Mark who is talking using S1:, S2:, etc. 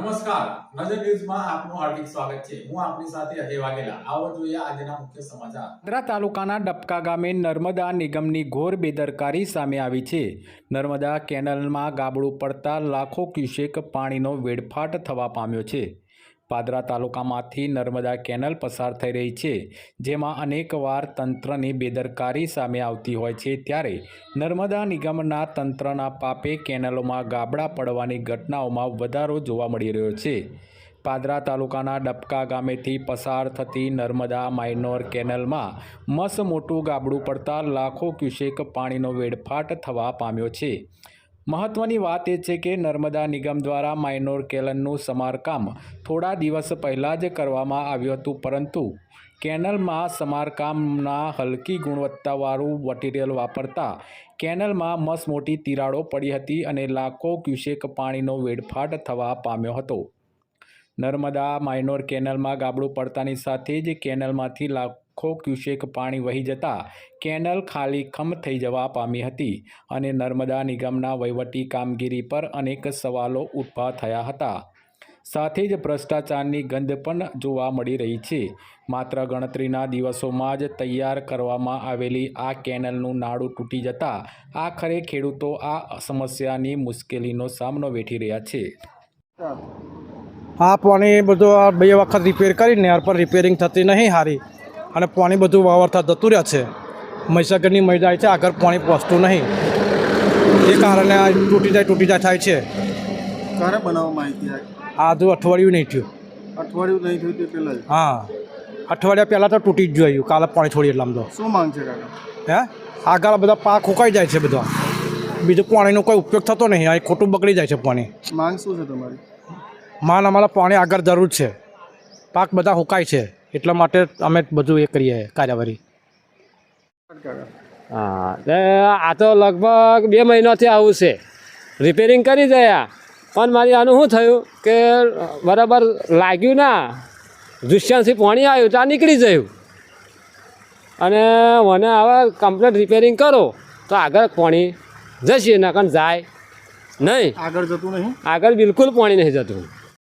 S1: નમસ્કાર. નજર ન્યૂઝમાં આપનું હાર્દિક સ્વાગત છે. હું આપની સાથે અજય વાઘેલા. આવો જોઈએ આજના મુખ્ય સમાચાર.
S2: પાદરા તાલુકાના ડબકા ગામે નર્મદા નિગમની ઘોર બેદરકારી સામે આવી છે. નર્મદા કેનલમાં ગાબડું પડતા લાખો ક્યુસેક પાણીનો વેડફાટ થવા પામ્યો છે. પાદરા તાલુકામાંથી નર્મદા કેનલ પસાર થઈ રહી છે, જેમાં અનેકવાર તંત્રની બેદરકારી સામે આવતી હોય છે. ત્યારે નર્મદા નિગમના તંત્રના પાપે કેનલોમાં ગાબડા પડવાની ઘટનાઓમાં વધારો જોવા મળી રહ્યો છે. પાદરા તાલુકાના ડબકા ગામેથી પસાર થતી નર્મદા માઇનોર કેનલમાં મસ મોટું ગાબડું પડતા લાખો ક્યુસેક પાણીનો વેડફાટ થવા પામ્યો છે. મહત્વની વાત એ છે કે નર્મદા નિગમ દ્વારા માઇનોર કેનલનું સમારકામ થોડા દિવસ પહેલાં જ કરવામાં આવ્યું હતું, પરંતુ કેનલમાં સમારકામના હલકી ગુણવત્તાવાળું મટીરિયલ વાપરતા કેનલમાં મસમોટી તિરાડો પડી હતી અને લાખો ક્યુસેક પાણીનો વેડફાટ થવા પામ્યો હતો. નર્મદા માઇનોર કેનલમાં ગાબડું પડતાની સાથે જ કેનલમાંથી લાખો ક્યુસેક પાણી વહી જતા કેનલ ખાલી ખમ થઈ જવા પામી હતી અને નર્મદા નિગમના વહીવટી કામગીરી પર અનેક સવાલો ઊભા થયા હતા. સાથે જ ભ્રષ્ટાચારની ગંધ પણ જોવા મળી રહી છે. માત્ર ગણતરીના દિવસોમાં જ તૈયાર કરવામાં આવેલી આ કેનલનું નાડું તૂટી જતાં આખરે ખેડૂતો આ સમસ્યાની મુશ્કેલીનો સામનો વેઠી રહ્યા છે.
S3: આ પાણી બધું બે વખત રિપેર કરીને પણ પર રિપેરિંગ થતી નહીં સારી અને પાણી બધું વાવરતા જતું રહે છે. મહીસાગરની મહી જાય છે આગળ પાણી પહોંચતું નહીં. એ કારણે આ તૂટી જાય તૂટી જાય થાય છે.
S4: ક્યારે બનાવવામાં આવી હતી આ?
S3: હજુ અઠવાડિયું નહીં થયું.
S4: અઠવાડિયું નહીં થયું તે પહેલાં
S3: હા. અઠવાડિયા પહેલાં તો તૂટી જ જોયું કાલે પાણી છોડી એટલા તો.
S4: શું માંગ છે કાકા?
S3: હે? આગળ બધા પાક સુકાઈ જાય છે બધા. બીજું પાણીનો કોઈ ઉપયોગ થતો નહીં આ ખોટું બગડી જાય છે પાણી.
S4: માંગ શું છે તમારી?
S3: માન અમારા પાણી આગળ જરૂર છે. પાક બધા સુકાય છે. એટલા માટે અમે બધું એ કરીએ કાર્યવાહી.
S5: હા આ તો લગભગ બે મહિનાથી આવું છે. રિપેરિંગ કરી ગયા પણ મારી આનું શું થયું કે બરાબર લાગ્યું ના. દુષ્યંતથી પાણી આવ્યું તો આ નીકળી જયું અને મને હવે કમ્પ્લેટ રિપેરિંગ કરો તો આગળ પાણી જશે નકર જાય નહીં.
S4: આગળ જતું નહીં?
S5: આગળ બિલકુલ પાણી નહીં જતું.